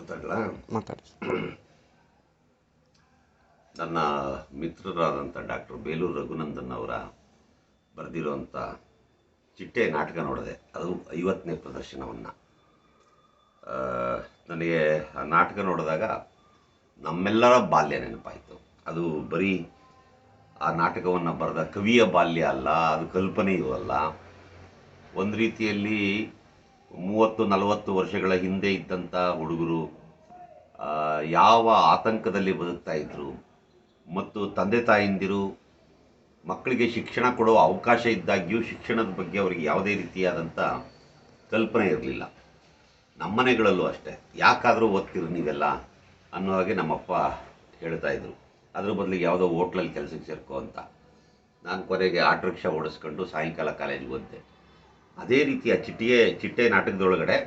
ಮಾತಾಡಲ? ಮಾತಾಡಿ. ನನ್ನ ಮಿತ್ರರಾದಂಥ ಡಾಕ್ಟರ್ ಬೇಲೂರು ರಘುನಂದನ್ ಅವರ ಬರೆದಿರುವಂಥ ಚಿಟ್ಟೆ ನಾಟಕ ನೋಡಿದೆ. ಅದು ಐವತ್ತನೇ ಪ್ರದರ್ಶನವನ್ನು. ನನಗೆ ಆ ನಾಟಕ ನೋಡಿದಾಗ ನಮ್ಮೆಲ್ಲರ ಬಾಲ್ಯ ನೆನಪಾಯಿತು. ಅದು ಬರೀ ಆ ನಾಟಕವನ್ನು ಬರೆದ ಕವಿಯ ಬಾಲ್ಯ ಅಲ್ಲ ಅದು ಕಲ್ಪನೆಯೂ ಅಲ್ಲ. ಒಂದು ರೀತಿಯಲ್ಲಿ ಮೂವತ್ತು, ನಲವತ್ತು ವರ್ಷಗಳ ಹಿಂದೆ ಇದ್ದಂಥ ಹುಡುಗರು ಯಾವ ಆತಂಕದಲ್ಲಿ ಬದುಕ್ತಾ ಇದ್ದರು ಮತ್ತು ತಂದೆ ತಾಯಿಂದಿರು ಮಕ್ಕಳಿಗೆ ಶಿಕ್ಷಣ ಕೊಡೋ ಅವಕಾಶ ಇದ್ದಾಗ್ಯೂ ಶಿಕ್ಷಣದ ಬಗ್ಗೆ ಅವರಿಗೆ ಯಾವುದೇ ರೀತಿಯಾದಂಥ ಕಲ್ಪನೆ ಇರಲಿಲ್ಲ. ನಮ್ಮನೆಗಳಲ್ಲೂ ಅಷ್ಟೇ. ಯಾಕಾದರೂ ಓದ್ತೀರಿ ನೀವೆಲ್ಲ ಅನ್ನೋ ಹಾಗೆ ನಮ್ಮಪ್ಪ ಹೇಳ್ತಾ ಇದ್ರು. ಅದ್ರ ಬದಲಿಗೆ ಯಾವುದೋ ಹೋಟ್ಲಲ್ಲಿ ಕೆಲಸಕ್ಕೆ ಸೇರ್ಕೋ ಅಂತ. ನಾನು ಕೊನೆಗೆ ಆಟೋ ರಿಕ್ಷಾ ಓಡಿಸ್ಕೊಂಡು ಸಾಯಂಕಾಲ ಕಾಲೇಜಿಗೆ ಹೋದೆ ಅದೇ ರೀತಿಯ ಚಿಟ್ಟಿಗೆ ಚಿಟ್ಟೆ ನಾಟಕದೊಳಗಡೆ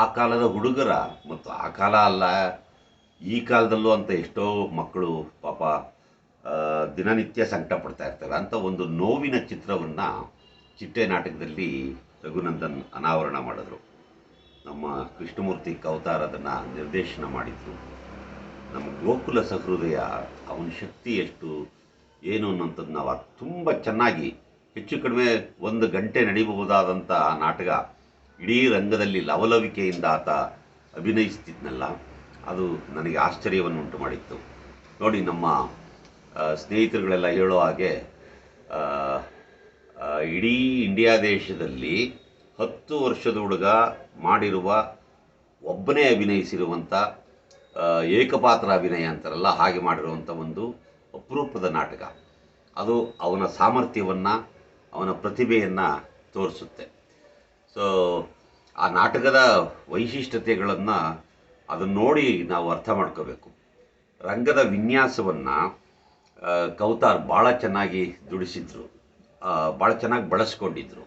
ಆ ಕಾಲದ ಹುಡುಗರ ಮತ್ತು ಆ ಕಾಲ ಅಲ್ಲ, ಈ ಕಾಲದಲ್ಲೂ ಅಂತ ಎಷ್ಟೋ ಮಕ್ಕಳು ಪಾಪ ದಿನನಿತ್ಯ ಸಂಕಟ ಪಡ್ತಾ ಇರ್ತಾರೆ. ಅಂತ ಒಂದು ನೋವಿನ ಚಿತ್ರವನ್ನು ಚಿಟ್ಟೆ ನಾಟಕದಲ್ಲಿ ರಘುನಂದನ್ ಅನಾವರಣ ಮಾಡಿದ್ರು. ನಮ್ಮ ಕೃಷ್ಣಮೂರ್ತಿ ಕವತಾರ ಅದನ್ನು ನಿರ್ದೇಶನ ಮಾಡಿದ್ರು. ನಮ್ಮ ಗೋಕುಲ ಸಹೃದಯ, ಅವನ ಶಕ್ತಿ ಎಷ್ಟು, ಏನು ಅನ್ನೋಂಥದ್ದು ನಾವು ತುಂಬ ಚೆನ್ನಾಗಿ ಹೆಚ್ಚು ಕಡಿಮೆ ಒಂದು ಗಂಟೆ ನಡೀಬಹುದಾದಂಥ ನಾಟಕ ಇಡೀ ರಂಗದಲ್ಲಿ ಲವಲವಿಕೆಯಿಂದ ಆತ ಅಭಿನಯಿಸ್ತಿದ್ನಲ್ಲ, ಅದು ನನಗೆ ಆಶ್ಚರ್ಯವನ್ನು ಉಂಟು ಮಾಡಿತ್ತು. ನೋಡಿ, ನಮ್ಮ ಸ್ನೇಹಿತರುಗಳೆಲ್ಲ ಹೇಳೋ ಹಾಗೆ ಇಡೀ ಇಂಡಿಯಾ ದೇಶದಲ್ಲಿ ಹತ್ತು ವರ್ಷದ ಹುಡುಗ ಮಾಡಿರುವ ಒಬ್ಬನೇ ಅಭಿನಯಿಸಿರುವಂಥ ಏಕಪಾತ್ರ ಅಭಿನಯ ಅಂತಾರಲ್ಲ, ಹಾಗೆ ಮಾಡಿರುವಂಥ ಒಂದು ಅಪರೂಪದ ನಾಟಕ. ಅದು ಅವನ ಸಾಮರ್ಥ್ಯವನ್ನು ಅವನ ಪ್ರತಿಭೆಯನ್ನು ತೋರಿಸುತ್ತೆ. ಸೊ ಆ ನಾಟಕದ ವೈಶಿಷ್ಟ್ಯತೆಗಳನ್ನು ಅದನ್ನು ನೋಡಿ ನಾವು ಅರ್ಥ ಮಾಡ್ಕೋಬೇಕು. ರಂಗದ ವಿನ್ಯಾಸವನ್ನು ಕೌತಾರ್ ಭಾಳ ಚೆನ್ನಾಗಿ ದುಡಿಸಿದ್ರು. ಭಾಳ ಚೆನ್ನಾಗಿ ಬಳಸ್ಕೊಂಡಿದ್ರು.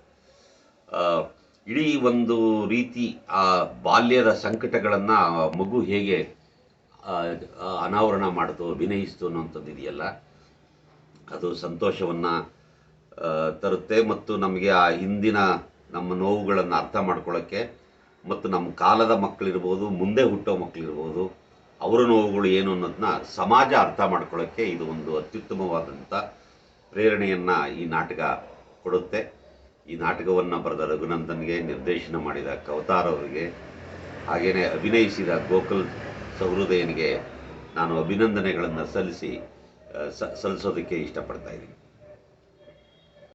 ಇಡೀ ಒಂದು ರೀತಿ ಆ ಬಾಲ್ಯದ ಸಂಕಟಗಳನ್ನು ಮಗು ಹೇಗೆ ಅನಾವರಣ ಮಾಡಿತು, ಅಭಿನಯಿಸ್ತು ಅನ್ನೋಂಥದ್ದು ಇದೆಯಲ್ಲ ಅದು ಸಂತೋಷವನ್ನು ತರುತ್ತೆ ಮತ್ತು ನಮಗೆ ಆ ಹಿಂದಿನ ನಮ್ಮ ನೋವುಗಳನ್ನು ಅರ್ಥ ಮಾಡ್ಕೊಳ್ಳೋಕ್ಕೆ ಮತ್ತು ನಮ್ಮ ಕಾಲದ ಮಕ್ಕಳಿರ್ಬೋದು, ಮುಂದೆ ಹುಟ್ಟೋ ಮಕ್ಕಳಿರ್ಬೋದು, ಅವರ ನೋವುಗಳು ಏನು ಅನ್ನೋದನ್ನ ಸಮಾಜ ಅರ್ಥ ಮಾಡ್ಕೊಳ್ಳೋಕ್ಕೆ ಇದು ಒಂದು ಅತ್ಯುತ್ತಮವಾದಂಥ ಪ್ರೇರಣೆಯನ್ನು ಈ ನಾಟಕ ಕೊಡುತ್ತೆ. ಈ ನಾಟಕವನ್ನು ಬರೆದ ರಘುನಂದನ್ಗೆ ನಿರ್ದೇಶನ ಮಾಡಿದ ಕವತಾರ್ ಅವರಿಗೆ ಹಾಗೆಯೇ ಅಭಿನಯಿಸಿದ ಗೋಕುಲ್ ಸಹೃದಯನಿಗೆ ನಾನು ಅಭಿನಂದನೆಗಳನ್ನು ಸಲ್ಲಿಸಿ ಸಲ್ಲಿಸೋದಕ್ಕೆ ಇಷ್ಟಪಡ್ತಾ ಇದ್ದೀನಿ.